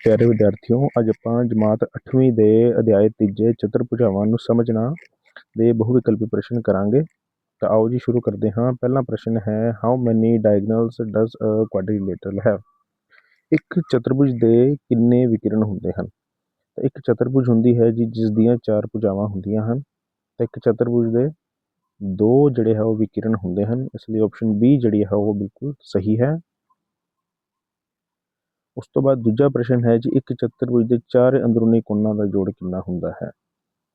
ਪਿਆਰੇ ਵਿਦਿਆਰਥੀਓ, ਅੱਜ ਆਪਾਂ ਜਮਾਤ 8ਵੀਂ ਦੇ ਅਧਿਆਇ ਤੀਜੇ ਚਤੁਰਭੁਜਾਵਾਂ ਨੂੰ ਸਮਝਣਾ ਦੇ ਬਹੁਵਿਕਲਪੀ ਪ੍ਰਸ਼ਨ ਕਰਾਂਗੇ। ਤਾਂ ਆਓ ਜੀ ਸ਼ੁਰੂ ਕਰਦੇ ਹਾਂ। ਪਹਿਲਾ ਪ੍ਰਸ਼ਨ ਹੈ how many diagonals does a quadrilateral have ਇੱਕ ਚਤੁਰਭੁਜ ਦੇ ਕਿੰਨੇ ਵਿਕਿਰਨ ਹੁੰਦੇ ਹਨ? ਤਾਂ ਇੱਕ ਚਤੁਰਭੁਜ ਹੁੰਦੀ ਹੈ ਜੀ, ਜਿਸ ਦੀਆਂ ਚਾਰ ਭੁਜਾਵਾਂ ਹੁੰਦੀਆਂ ਹਨ। ਤਾਂ ਇੱਕ ਚਤੁਰਭੁਜ ਦੇ ਦੋ ਜਿਹੜੇ ਹੈ ਉਹ ਵਿਕਿਰਨ ਹੁੰਦੇ ਹਨ। ਇਸ ਲਈ ਆਪਸ਼ਨ ਬੀ ਜਿਹੜੀ ਹੈ ਉਹ ਬਿਲਕੁਲ ਸਹੀ ਹੈ। ਉਸ ਤੋਂ ਬਾਅਦ ਦੂਜਾ ਪ੍ਰਸ਼ਨ ਹੈ ਜੀ, ਇੱਕ ਚਤੁਰਭੁਜ ਦੇ ਚਾਰ ਅੰਦਰੂਨੀ ਕੋਣਾਂ ਦਾ ਜੋੜ ਕਿੰਨਾ ਹੁੰਦਾ ਹੈ?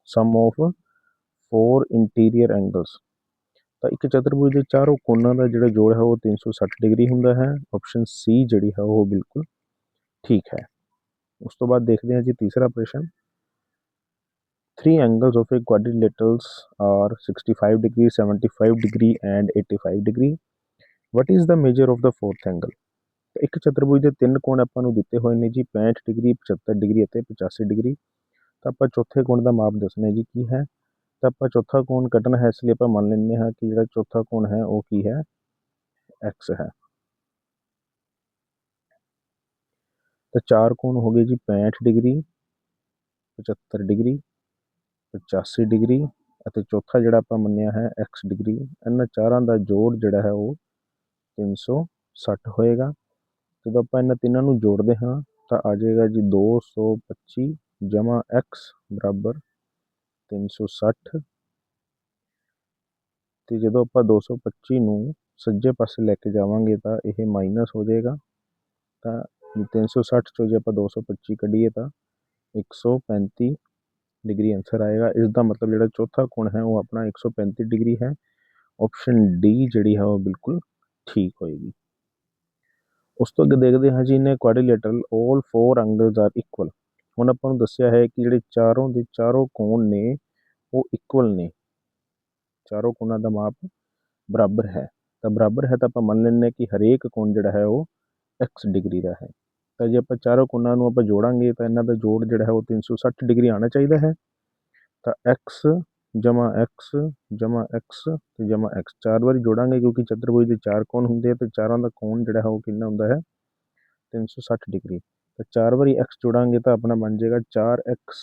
Sum of four interior angles ਤਾਂ ਇੱਕ ਚਤੁਰਭੁਜ ਦੇ ਚਾਰੋਂ ਕੋਣਾਂ ਦਾ ਜਿਹੜਾ ਜੋੜ ਹੈ, ਉਹ 360 ਡਿਗਰੀ ਹੁੰਦਾ ਹੈ। ਆਪਸ਼ਨ ਸੀ ਜਿਹੜੀ ਹੈ, ਉਹ ਬਿਲਕੁਲ ਠੀਕ ਹੈ। ਉਸ ਤੋਂ ਬਾਅਦ ਦੇਖਦੇ ਹਾਂ ਜੀ ਤੀਸਰਾ ਪ੍ਰਸ਼ਨ। Three angles of a quadrilaterals are 65 degree 75 degree and 85 degree what is the measure of the fourth angle? ਤਾਂ ਇੱਕ ਚਤੁਰਭੁਜ ਦੇ ਤਿੰਨ ਕੋਣ ਆਪਾਂ ਨੂੰ ਦਿੱਤੇ ਹੋਏ ਨੇ ਜੀ 65 ਡਿਗਰੀ 75 ਡਿਗਰੀ ਅਤੇ 85 ਡਿਗਰੀ। ਤਾਂ ਆਪਾਂ ਚੌਥੇ ਕੋਣ ਦਾ ਮਾਪ ਦੱਸਣਾ ਜੀ ਕੀ ਹੈ? ਤਾਂ ਆਪਾਂ ਚੌਥਾ ਕੋਣ ਕੱਢਣਾ ਹੈ ਇਸ ਲਈ ਆਪਾਂ ਮੰਨ ਲੈਂਦੇ ਹਾਂ ਕਿ ਜਿਹੜਾ ਚੌਥਾ ਕੋਣ ਹੈ ਉਹ ਕੀ ਹੈ? X ਹੈ। ਤਾਂ ਚਾਰ ਕੋਣ ਹੋ ਗਏ ਜੀ 65 ਡਿਗਰੀ 75 ਡਿਗਰੀ 85 ਡਿਗਰੀ ਅਤੇ ਚੌਥਾ ਜਿਹੜਾ ਆਪਾਂ ਮੰਨਿਆ ਹੈ x ਡਿਗਰੀ। ਇਹਨਾਂ ਚਾਰਾਂ ਦਾ ਜੋੜ ਜਿਹੜਾ ਹੈ ਉਹ 360 ਹੋਏਗਾ। ਜਦੋਂ ਆਪਾਂ ਇਹਨਾਂ ਤਿੰਨਾਂ ਨੂੰ ਜੋੜਦੇ ਹਾਂ, ਤਾਂ ਆ ਜਾਏਗਾ ਜੀ 225 ਜਮਾ x ਬਰਾਬਰ 360 ਤੇ ਜਦੋਂ ਆਪਾਂ 225 ਨੂੰ ਸੱਜੇ ਪਾਸੇ ਲੈ ਕੇ ਜਾਵਾਂਗੇ, ਤਾਂ ਇਹ ਮਾਈਨਸ ਹੋ ਜਾਏਗਾ। ਤਾਂ 360 ਚੋਂ ਜੇ ਆਪਾਂ 225 ਕੱਢੀਏ, ਤਾਂ 135 ਡਿਗਰੀ ਆਨਸਰ ਆਏਗਾ। ਇਸ ਦਾ ਮਤਲਬ ਜਿਹੜਾ ਚੌਥਾ ਕੋਣ ਹੈ, ਉਹ ਆਪਣਾ 135 ਡਿਗਰੀ ਹੈ। ਆਪਸ਼ਨ ਡੀ ਜਿਹੜੀ ਹੈ, ਉਹ ਬਿਲਕੁਲ ਠੀਕ ਹੋਏਗੀ। ਉਸ ਤੋਂ ਅੱਗੇ ਦੇਖਦੇ ਹਾਂ ਜੀ ਨੇ quadrilateral 올 four angles are equal ਹੁਣ ਆਪਾਂ ਨੂੰ ਦੱਸਿਆ ਹੈ ਕਿ ਜਿਹੜੇ ਚਾਰੋਂ ਦੇ ਚਾਰੋਂ ਕੋਣ ਨੇ, ਉਹ ਇਕੁਅਲ ਨੇ। ਚਾਰੋਂ ਕੋਣਾਂ ਦਾ ਮਾਪ ਬਰਾਬਰ ਹੈ। ਤਾਂ ਬਰਾਬਰ ਹੈ ਤਾਂ ਆਪਾਂ ਮੰਨ ਲੈਂਦੇ ਹਾਂ ਕਿ ਹਰੇਕ ਕੋਣ ਜਿਹੜਾ ਹੈ ਉਹ x ਡਿਗਰੀ ਦਾ ਹੈ। ਤਾਂ ਜੇ ਆਪਾਂ ਚਾਰੋਂ ਕੋਣਾਂ ਨੂੰ ਆਪਾਂ ਜੋੜਾਂਗੇ ਤਾਂ ਇਹਨਾਂ ਦਾ ਜੋੜ ਜਿਹੜਾ ਹੈ ਉਹ 360 ਡਿਗਰੀ ਆਣਾ ਚਾਹੀਦਾ ਹੈ। ਤਾਂ x ਜਮਾ x ਜਮਾ x ਤੇ ਜਮਾ x ਚਾਰ ਵਾਰੀ ਜੋੜਾਂਗੇ ਕਿਉਂਕਿ ਚਤੁਰਭੁਜ ਦੇ ਚਾਰ ਕੋਣ ਹੁੰਦੇ ਆ ਤੇ ਚਾਰਾਂ ਦਾ ਕੋਣ ਜਿਹੜਾ ਹੈ ਉਹ ਕਿੰਨਾ ਹੁੰਦਾ ਹੈ? 360 ਡਿਗਰੀ। ਤਾਂ ਚਾਰ ਵਾਰੀ x ਜੋੜਾਂਗੇ ਤਾਂ ਆਪਣਾ ਬਣ ਜਾਏਗਾ 4x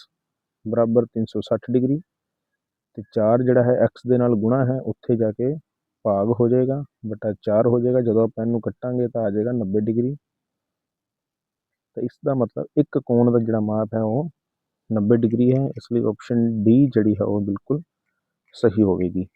ਬਰਾਬਰ 360 ਡਿਗਰੀ। ਤੇ 4 ਜਿਹੜਾ ਹੈ x ਦੇ ਨਾਲ ਗੁਣਾ ਹੈ, ਉੱਥੇ ਜਾ ਕੇ ਭਾਗ ਹੋ ਜਾਏਗਾ, ਬਟਾ 4 ਹੋ ਜਾਏਗਾ। ਜਦੋਂ ਆਪਾਂ ਇਹਨੂੰ ਕੱਟਾਂਗੇ ਤਾਂ ਆ ਜਾਏਗਾ 90 ਡਿਗਰੀ। ਤਾਂ ਇਸ ਦਾ ਮਤਲਬ ਇੱਕ ਕੋਣ ਦਾ ਜਿਹੜਾ ਮਾਪ ਹੈ ਉਹ 90 ਡਿਗਰੀ ਹੈ ਇਸ ਲਈ ਆਪਸ਼ਨ ਡੀ ਜਿਹੜੀ ਹੈ ਉਹ ਬਿਲਕੁਲ ਸਹੀ ਹੋਵੇਗੀ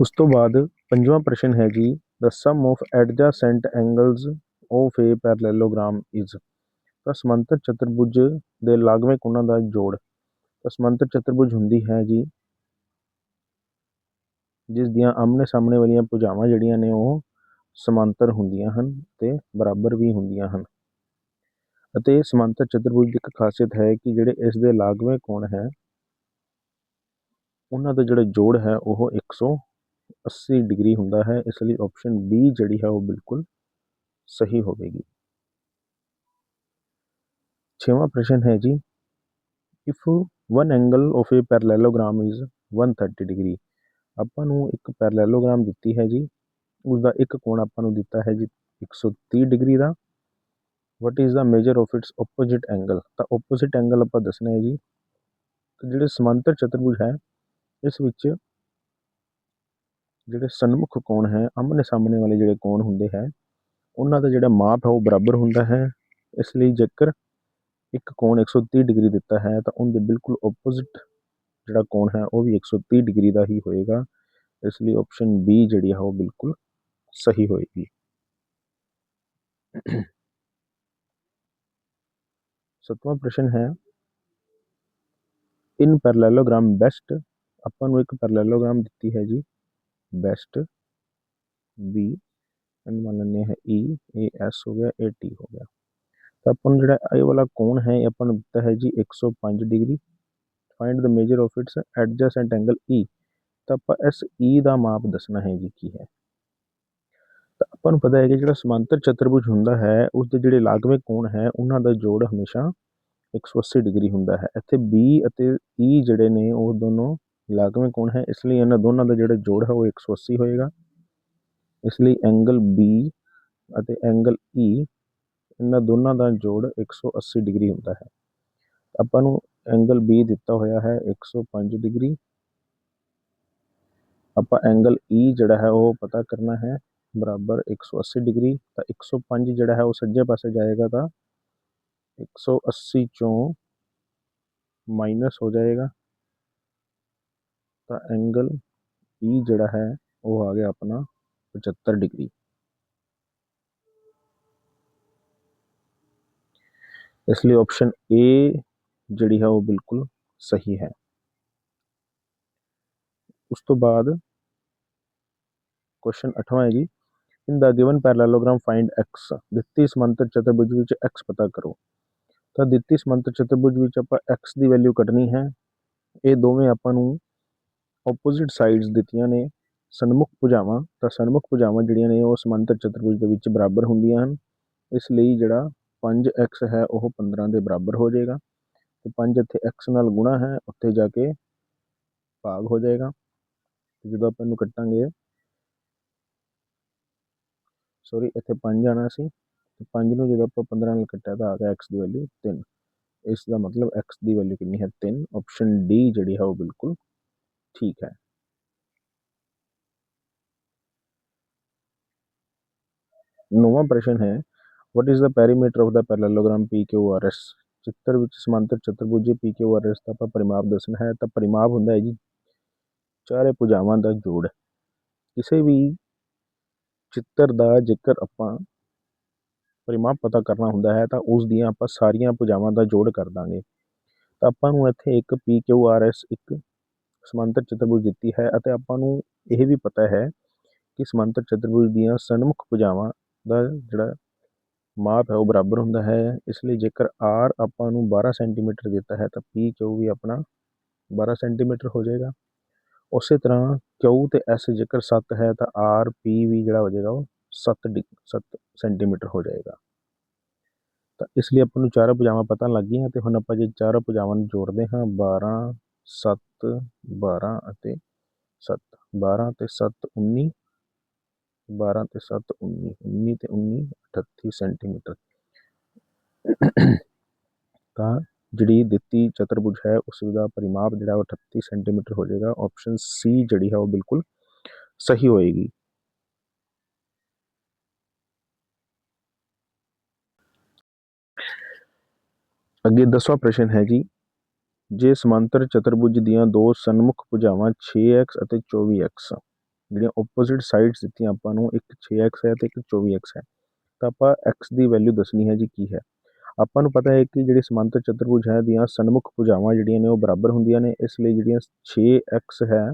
ਉਸ ਤੋਂ ਬਾਅਦ ਪੰਜਵਾਂ ਪ੍ਰਸ਼ਨ ਹੈ ਜੀ the sum of adjacent angles of a parallelogram is ਤਾਂ ਸਮਾਂਤਰ ਚਤੁਰਭੁਜ ਦੇ ਲਾਗਵੇਂ ਕੋਣਾਂ ਦਾ ਜੋੜ ਤਾਂ ਸਮਾਂਤਰ ਚਤੁਰਭੁਜ ਹੁੰਦੀ ਹੈ ਜੀ ਜਿਸ ਦੀਆਂ ਆਮਨੇ ਸਾਹਮਣੇ ਵਾਲੀਆਂ ਭੁਜਾਵਾਂ ਜਿਹੜੀਆਂ ਨੇ ਉਹ ਸਮਾਂਤਰ ਹੁੰਦੀਆਂ ਹਨ ਤੇ ਬਰਾਬਰ ਵੀ ਹੁੰਦੀਆਂ ਹਨ ਅਤੇ ਸਮਾਂਤਰ ਚਤੁਰਭੁਜ ਦੀ ਇੱਕ ਖਾਸੀਅਤ ਹੈ ਕਿ ਜਿਹੜੇ ਇਸ ਦੇ ਲਾਗਵੇਂ ਕੋਣ ਹੈ, ਉਹਨਾਂ ਦਾ ਜਿਹੜਾ ਜੋੜ ਹੈ ਉਹ 180 ਡਿਗਰੀ ਹੁੰਦਾ ਹੈ, ਇਸ ਲਈ ਆਪਸ਼ਨ ਬੀ ਜਿਹੜੀ ਹੈ ਉਹ ਬਿਲਕੁਲ ਸਹੀ ਹੋਵੇਗੀ। ਛੇਵਾਂ ਪ੍ਰਸ਼ਨ ਹੈ ਜੀ if one angle of a parallelogram is 130 degree, ਆਪਾਂ ਨੂੰ ਇੱਕ ਪੈਰਲੈਲੋਗ੍ਰਾਮ ਦਿੱਤੀ ਹੈ ਜੀ ਉਸ ਦਾ ਇੱਕ ਕੋਣ ਆਪਾਂ ਨੂੰ ਦਿੱਤਾ ਹੈ ਜੀ 130 degree the what is the measure of its opposite angle ਤਾਂ ਆਪੋਜ਼ਿਟ ਐਂਗਲ ਆਪਾਂ ਦੱਸਣਾ ਹੈ ਜੀ। ਜਿਹੜੇ ਸਮਾਂਤਰ ਚਤੁਰਭੁਜ ਹੈ, ਇਸ ਵਿੱਚ ਜਿਹੜੇ ਸਨਮੁਖ ਕੋਣ ਹੈ ਆਮਨੇ ਸਾਹਮਣੇ ਵਾਲੇ ਜਿਹੜੇ ਕੋਣ ਹੁੰਦੇ ਹੈ, ਉਹਨਾਂ ਦਾ ਜਿਹੜਾ ਮਾਪ ਹੈ ਉਹ ਬਰਾਬਰ ਹੁੰਦਾ ਹੈ। ਇਸ ਲਈ ਜੇਕਰ ਇੱਕ ਕੋਣ 130 ਡਿਗਰੀ ਦਿੱਤਾ ਹੈ, ਤਾਂ ਉਹਦੇ ਬਿਲਕੁਲ ਆਪੋਜ਼ਿਟ ਜਿਹੜਾ ਕੋਣ ਹੈ, ਉਹ ਵੀ 130 ਡਿਗਰੀ ਦਾ ਹੀ ਹੋਏਗਾ। ਇਸ ਲਈ ਆਪਸ਼ਨ ਬੀ ਜਿਹੜੀ ਹੈ, ਉਹ ਬਿਲਕੁਲ ਸਹੀ ਹੋਏਗੀ। ਸਤਵਾਂ ਪ੍ਰਸ਼ਨ ਹੈ ਇਨ ਪੈਰਲੈਲੋਗ੍ਰਾਮ ਬੈਸਟ ਆਪਾਂ ਨੂੰ ਇੱਕ ਪੈਰਲੈਲੋਗ੍ਰਾਮ ਦਿੱਤੀ ਹੈ ਜੀ ਬੈਸਟ ਬੀ ਐਂਡ ਮੰਨ ਲੈਂਦੇ ਹੈ ਈ ਏ ਐਸ ਹੋ ਗਿਆ ਏ ਟੀ ਹੋ ਗਿਆ ਤਾਂ ਆਪਾਂ ਨੂੰ ਜਿਹੜਾ ਇਹ ਵਾਲਾ ਕੋਣ ਹੈ ਇਹ ਆਪਾਂ ਨੂੰ ਦਿੱਤਾ ਹੈ ਜੀ 105 degree find the measure of its adjacent angle ਈ ਤਾਂ ਆਪਾਂ ਇਸ ਈ ਦਾ ਮਾਪ ਦੱਸਣਾ ਹੈ ਜੀ ਕੀ ਹੈ ਤਾਂ ਆਪਾਂ ਨੂੰ ਪਤਾ ਹੈ ਕਿ ਜਿਹੜਾ ਸਮਾਂਤਰ ਚਤੁਰਭੁਜ ਹੁੰਦਾ ਹੈ ਉਸ ਦੇ ਜਿਹੜੇ ਲਾਗਵੇਂ ਕੋਣ ਹੈ, ਉਹਨਾਂ ਦਾ ਜੋੜ ਹਮੇਸ਼ਾ 180 ਡਿਗਰੀ ਹੁੰਦਾ ਹੈ। ਇੱਥੇ B ਅਤੇ E ਜਿਹੜੇ ਨੇ, ਉਹ ਦੋਨੋਂ ਲਾਗਵੇਂ ਕੋਣ ਹੈ, ਇਸ ਲਈ ਇਹਨਾਂ ਦੋਨਾਂ ਦਾ ਜਿਹੜਾ ਜੋੜ ਹੈ, ਉਹ 180 ਹੋਏਗਾ। ਇਸ ਲਈ ਐਂਗਲ B ਅਤੇ ਐਂਗਲ ਈ e, ਇਹਨਾਂ ਦੋਨਾਂ ਦਾ ਜੋੜ 180 ਡਿਗਰੀ ਹੁੰਦਾ ਹੈ। ਆਪਾਂ ਨੂੰ ਐਂਗਲ ਬੀ ਦਿੱਤਾ ਹੋਇਆ ਹੈ 105 ਡਿਗਰੀ। ਆਪਾਂ ਐਂਗਲ ਈ e ਜਿਹੜਾ ਹੈ, ਉਹ ਪਤਾ ਕਰਨਾ ਹੈ ਬਰਾਬਰ 180 ਡਿਗਰੀ ਤਾਂ 105 ਜਿਹੜਾ ਹੈ ਉਹ ਸੱਜੇ ਪਾਸੇ ਜਾਏਗਾ ਤਾਂ 180 ਚੋਂ ਮਾਈਨਸ ਹੋ ਜਾਏਗਾ ਤਾਂ ਐਂਗਲ ਈ ਜਿਹੜਾ ਹੈ ਉਹ ਆ ਗਿਆ ਆਪਣਾ 75 ਡਿਗਰੀ ਇਸ ਲਈ ਆਪਸ਼ਨ ਏ ਜਿਹੜੀ ਹੈ ਉਹ ਬਿਲਕੁਲ ਸਹੀ ਹੈ ਉਸ ਤੋਂ ਬਾਅਦ ਕੁਐਸਚਨ 8ਵਾਂ ਹੈ ਜੀ in the given parallelogram find x, ਦਿੱਤੀ ਸਮਾਂਤਰ ਚਤੁਰਭੁਜ ਵਿੱਚ x ਪਤਾ ਕਰੋ। ਤਾਂ ਦਿੱਤੀ ਸਮਾਂਤਰ ਚਤੁਰਭੁਜ ਵਿੱਚ ਆਪਾਂ x ਦੀ ਵੈਲਿਊ ਕੱਢਣੀ ਹੈ। ਇਹ ਦੋਵੇਂ ਆਪਾਂ ਨੂੰ ਆਪੋਜ਼ਿਟ ਸਾਈਡਸ ਦਿੱਤੀਆਂ ਨੇ, ਸਨਮੁਖ ਭੁਜਾਵਾਂ। ਤਾਂ ਸਨਮੁਖ ਭੁਜਾਵਾਂ ਜਿਹੜੀਆਂ ਨੇ ਉਹ ਸਮਾਂਤਰ ਚਤੁਰਭੁਜ ਦੇ ਵਿੱਚ ਬਰਾਬਰ ਹੁੰਦੀਆਂ ਹਨ। ਇਸ ਲਈ ਜਿਹੜਾ 5x ਹੈ, ਉਹ 15 ਦੇ ਬਰਾਬਰ ਹੋ ਜਾਏਗਾ। ਤੇ 5 ਇੱਥੇ x ਨਾਲ ਗੁਣਾ ਹੈ, ਉੱਥੇ ਜਾ ਕੇ ਭਾਗ ਹੋ ਜਾਏਗਾ। ਜਦੋਂ ਆਪਾਂ ਇਹਨੂੰ ਕੱਟਾਂਗੇ ਸੌਰੀ ਇੱਥੇ 5 ਆਣਾ ਸੀ ਤੇ 5 ਨੂੰ ਜਦੋਂ ਆਪਾਂ 15 ਨਾਲ ਕੱਟਿਆ ਤਾਂ ਆ ਗਿਆ x ਦੀ ਵੈਲਿਊ 3 ਇਸ ਦਾ ਮਤਲਬ x ਦੀ ਵੈਲਿਊ ਕਿੰਨੀ ਹੈ? 3 ਆਪਸ਼ਨ ਡੀ ਜਿਹੜੀ ਹੈ ਉਹ ਬਿਲਕੁਲ ਠੀਕ ਹੈ। ਨੌਵਾਂ ਪ੍ਰਸ਼ਨ ਹੈ, what is the perimeter of the parallelogram PQRS ਚਿੱਤਰ ਵਿੱਚ ਸਮਾਂਤਰ ਚਤੁਰਭੁਜ PQRS ਦਾ ਆਪਾਂ ਪਰਿਮਾਪ ਦੱਸਣਾ ਹੈ, ਤਾਂ ਪਰਿਮਾਪ ਹੁੰਦਾ ਹੈ ਜੀ ਚਾਰੇ ਭੁਜਾਵਾਂ ਦਾ ਜੋੜ। ਕਿਸੇ ਵੀ ਚਿੱਤਰ ਦਾ ਜੇਕਰ ਆਪਾਂ ਪਰਿਮਾਪ ਪਤਾ ਕਰਨਾ ਹੁੰਦਾ ਹੈ, ਤਾਂ ਉਸ ਦੀਆਂ ਆਪਾਂ ਸਾਰੀਆਂ ਭੁਜਾਵਾਂ ਦਾ ਜੋੜ ਕਰ ਦਾਂਗੇ। ਤਾਂ ਆਪਾਂ ਨੂੰ ਇੱਥੇ ਇੱਕ PQRS ਇੱਕ ਸਮਾਂਤਰ ਚਤੁਰਭੁਜ ਦਿੱਤੀ ਹੈ ਅਤੇ ਆਪਾਂ ਨੂੰ ਇਹ ਵੀ ਪਤਾ ਹੈ ਕਿ ਸਮਾਂਤਰ ਚਤੁਰਭੁਜ ਦੀਆਂ ਸਨਮੁਖ ਭੁਜਾਵਾਂ ਦਾ ਜਿਹੜਾ ਮਾਪ ਹੈ ਉਹ ਬਰਾਬਰ ਹੁੰਦਾ ਹੈ। ਇਸ ਲਈ ਜੇਕਰ R ਆਪਾਂ ਨੂੰ 12 ਸੈਂਟੀਮੀਟਰ ਦਿੱਤਾ ਹੈ, ਤਾਂ PQ ਵੀ ਆਪਣਾ 12 ਸੈਂਟੀਮੀਟਰ ਹੋ ਜਾਏਗਾ। ਉਸੇ ਤਰ੍ਹਾਂ Q ਤੇ S ਜੇਕਰ 7 ਹੈ ਤਾਂ ਆਰ ਪੀ ਵੀ ਜਿਹੜਾ ਹੋ ਜਾਏਗਾ ਉਹ 7 ਡਿ 7 ਸੈਂਟੀਮੀਟਰ ਹੋ ਜਾਏਗਾ। ਤਾਂ ਇਸ ਲਈ ਆਪਾਂ ਨੂੰ ਚਾਰ ਭੁਜਾਵਾਂ ਪਤਾ ਲੱਗ ਗਈਆਂ ਤੇ ਹੁਣ ਆਪਾਂ ਜੇ ਚਾਰ ਭੁਜਾਵਾਂ ਨੂੰ ਜੋੜਦੇ ਹਾਂ 12 7 12 ਅਤੇ 7 12 ਤੇ 7 19 12 ਤੇ 7 19 19 ਤੇ 19 38 ਸੈਂਟੀਮੀਟਰ। ਤਾਂ ਜਿਹੜੀ ਦਿੱਤੀ ਚਤੁਰਭੁਜ ਹੈ, ਉਸ ਦਾ ਪਰਿਮਾਪ ਜਿਹੜਾ ਉਹ 38 ਸੈਂਟੀਮੀਟਰ ਹੋ ਜਾਏਗਾ। ਆਪਸ਼ਨ ਸੀ ਜਿਹੜੀ ਹੈ ਉਹ ਬਿਲਕੁਲ ਸਹੀ ਹੋਏਗੀ। ਅੱਗੇ ਦਸਵਾਂ ਪ੍ਰਸ਼ਨ ਹੈ ਜੀ, ਜੇ ਸਮਾਂਤਰ ਚਤੁਰਭੁਜ ਦੀਆਂ ਦੋ ਸਨਮੁਖ ਭੁਜਾਵਾਂ 6x ਅਤੇ 24x ਜਿਹੜੀਆਂ ਆਪੋਜ਼ਿਟ ਸਾਈਡਸ ਦਿੱਤੀਆਂ ਆਪਾਂ ਨੂੰ, ਇੱਕ 6x ਹੈ ਤੇ ਇੱਕ 24x ਹੈ, ਤਾਂ ਆਪਾਂ x ਦੀ ਵੈਲਿਊ ਦੱਸਣੀ ਹੈ ਜੀ ਕੀ ਹੈ? ਆਪਾਂ ਨੂੰ ਪਤਾ ਹੈ ਕਿ ਜਿਹੜੀ ਸਮਾਂਤਰ ਚਤੁਰਭੁਜ ਹੈ ਦੀਆਂ ਸਨਮੁਖ ਭੁਜਾਵਾਂ ਜਿਹੜੀਆਂ ਨੇ ਉਹ ਬਰਾਬਰ ਹੁੰਦੀਆਂ ਨੇ, ਇਸ ਲਈ ਜਿਹੜੀਆਂ 6x ਹੈ,